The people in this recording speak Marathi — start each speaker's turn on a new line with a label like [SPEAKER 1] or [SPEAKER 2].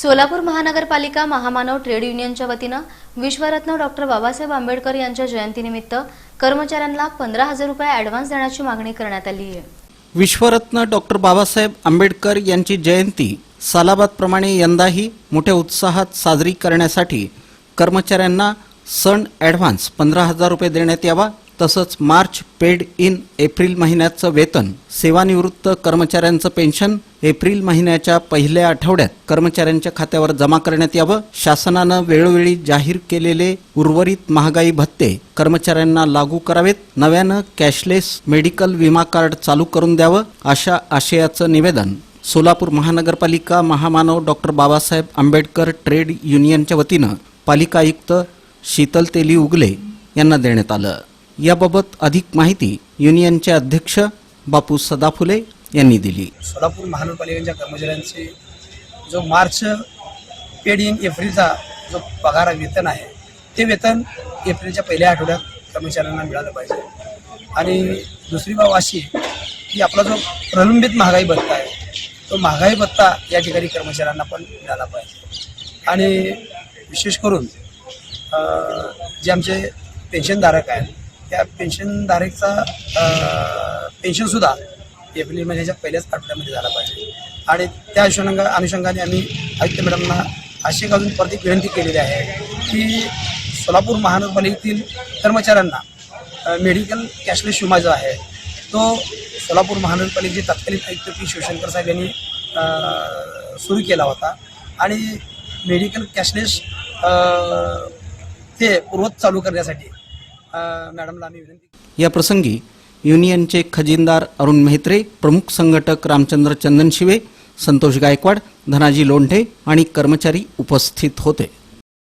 [SPEAKER 1] सोलापूर महानगरपालिका महामानव ट्रेड युनियनच्या वतीनं विश्वरत्न डॉक्टर बाबासाहेब आंबेडकर यांच्या जयंतीनिमित्त कर्मचाऱ्यांना पंधरा हजार रुपये ॲडव्हान्स देण्याची मागणी करण्यात आली आहे.
[SPEAKER 2] विश्वरत्न डॉक्टर बाबासाहेब आंबेडकर यांची जयंती सालाबादप्रमाणे यंदाही मोठ्या उत्साहात साजरी करण्यासाठी कर्मचाऱ्यांना सण ॲडव्हान्स पंधरा हजार रुपये देण्यात यावा तसंच मार्च पेड इन एप्रिल महिन्याचं वेतन सेवानिवृत्त कर्मचाऱ्यांचं पेन्शन एप्रिल महिन्याच्या पहिल्या आठवड्यात कर्मचाऱ्यांच्या खात्यावर जमा करण्यात यावं. शासनानं वेळोवेळी जाहीर केलेले उर्वरित महागाई भत्ते कर्मचाऱ्यांना लागू करावेत. नव्यानं कॅशलेस मेडिकल विमा कार्ड चालू करून द्यावं अशा आशयाचं निवेदन सोलापूर महानगरपालिका महामानव डॉक्टर बाबासाहेब आंबेडकर ट्रेड युनियनच्या वतीनं पालिका आयुक्त शीतल तेली उगले यांना देण्यात आलं. याबाबत अधिक माहिती युनियनचे अध्यक्ष बापू सदाफुले यांनी दिली.
[SPEAKER 3] सोलापूर महानगरपालिकेच्या कर्मचाऱ्यांचे जो मार्च पेड इन एप्रिलचा जो पगार वेतन आहे ते वेतन एप्रिलच्या पहिल्या आठवड्यात कर्मचाऱ्यांना मिळालं पाहिजे. आणि दुसरी बाब अशी की आपला जो प्रलंबित महागाई भत्ता आहे तो महागाई भत्ता या ठिकाणी कर्मचाऱ्यांना पण मिळाला पाहिजे. आणि विशेष करून जे आमचे पेन्शनधारक आहेत त्या पेन्शनधारकचा पेन्शनसुद्धा एप्रिल महिन्याच्या पहिल्याच आठवड्यामध्ये झाला पाहिजे. आणि त्या अनुषंगा अनुषंगाने आम्ही आयुक्त मॅडमना अशी अजून परत एक विनंती केलेली आहे की सोलापूर महानगरपालिकेतील कर्मचाऱ्यांना मेडिकल कॅशलेस विमा जो आहे तो सोलापूर महानगरपालिकेचे तत्कालीन आयुक्त पी शिवशंकर साहेब यांनी सुरू केला होता. आणि मेडिकल कॅशलेस ते पूर्वत चालू करण्यासाठी मॅडमला आम्ही विनंती
[SPEAKER 2] या प्रसंगी युनियनचे खजिनदार अरुण मेहत्रे प्रमुख संघटक रामचंद्र चंदनशिवे संतोष गायकवाड धनाजी लोंढे आणि कर्मचारी उपस्थित होते.